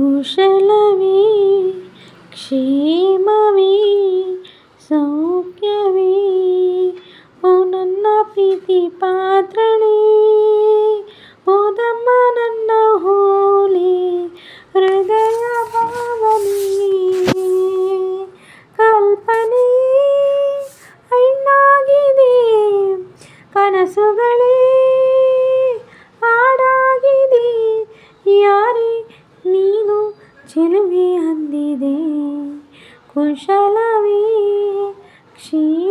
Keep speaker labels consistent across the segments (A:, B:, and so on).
A: ಕುಶಲವೇ ಕ್ಷೇಮವೇ ಸೌಖ್ಯವೇ ಓ ನನ್ನ ಪ್ರೀತಿ ಪಾತ್ರಳೇ ಓದಮ್ಮ ನನ್ನ ಹೋಲೆ ಹೃದಯ ಭಾವನೆ ಕಲ್ಪನೆ ಹೆಣ್ಣಾಗಿದೆ ಕನಸುಗಳೇ ಹಾಡಾಗಿದೆ ಯಾರೇ ಚೆಲುವೆ ಅಂದಿದೆ ಕುಶಲವೇ ಕ್ಷೇಮವೇ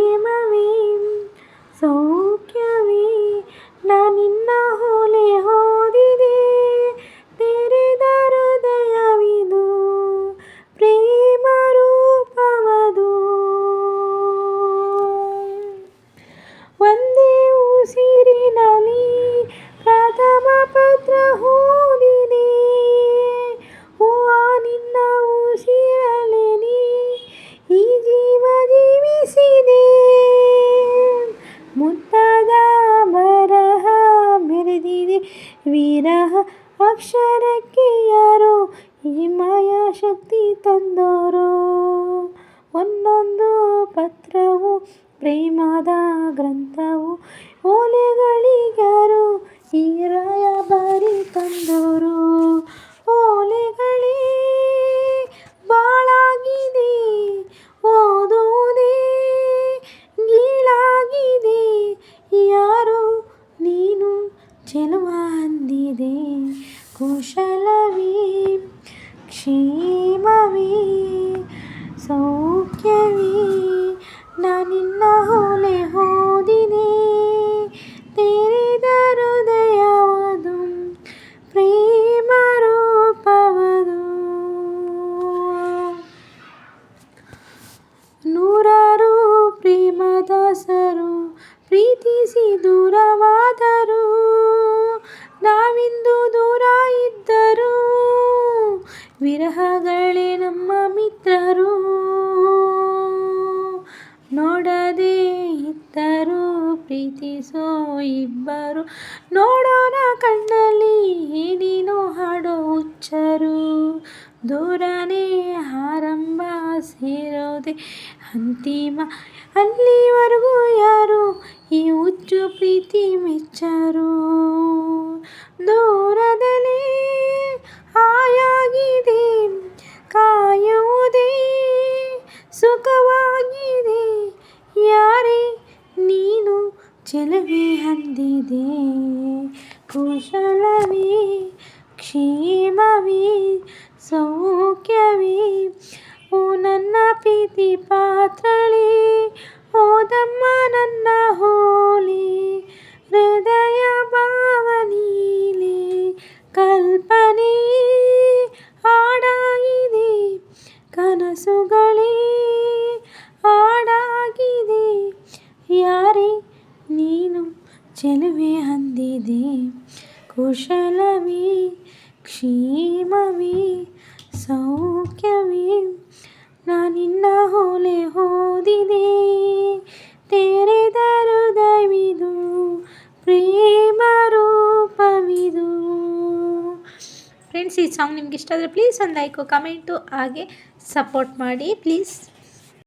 A: ವಿರಹ ಅಕ್ಷರಕ್ಕೆ ಯಾರೋ ಈ ಮಾಯಾ ಶಕ್ತಿ ತಂದೋರು. ಒಂದೊಂದು ಪತ್ರವು ಪ್ರೇಮದ ಗ್ರಂಥವು ಓಲೆಗಳಿಗಾರು ಈ ರಾಯಭಾರಿ ತಂದೋರು. ಓಲೆಗಳೇ, ಬಾಳಾಗಿದೆ ಓದೋದೇ ಗೀಳಾಗಿದೆ. ಯಾರೋ ನೀನು ಚೆಲುವ ಅಂದಿದೆ ಕುಶಲವೇ ವಿರಹಗಳೇ ನಮ್ಮ ಮಿತ್ರರು. ನೋಡದೆ ಇದ್ದರು ಪ್ರೀತಿಸೋ ಇಬ್ಬರು. ನೋಡೋಣ ಕಣ್ಣಲ್ಲಿ ಏನೇನೋ ಹಾಡೋ ಹುಚ್ಚರು. ದೂರನೇ ಆರಂಭ ಸೇರೋದೆ ಅಂತಿಮ. ಅಲ್ಲಿವರೆಗೂ ಯಾರು ಚೆಲುವೆ ಅಂದಿದೆ ಕುಶಲವೇ ಕ್ಷೇಮವೇ ಸೌಖ್ಯವೇ ಓ ನನ್ನ ಪ್ರೀತಿ ಪಾತ್ರಳೇ ಓದಮ್ಮ ಚೆಲುವೆ ಅಂದಿದೆ. ಕುಶಲವೇ, ಕ್ಷೇಮವೇ, ಸೌಖ್ಯವೇ ನಾನಿನ್ನ ಹೊಲೆ ಹೋದಿದೆ. ತೆರೆದ ಹೃದಯವಿದು ಪ್ರೇಮ ರೂಪವಿದು. ಫ್ರೆಂಡ್ಸ್ ಈ ಸಾಂಗ್ ನಿಮ್ಗೆ ಇಷ್ಟ ಆದರೆ ಪ್ಲೀಸ್ ಒಂದು ಲೈಕು ಕಮೆಂಟು ಹಾಗೆ ಸಪೋರ್ಟ್ ಮಾಡಿ. ಪ್ಲೀಸ್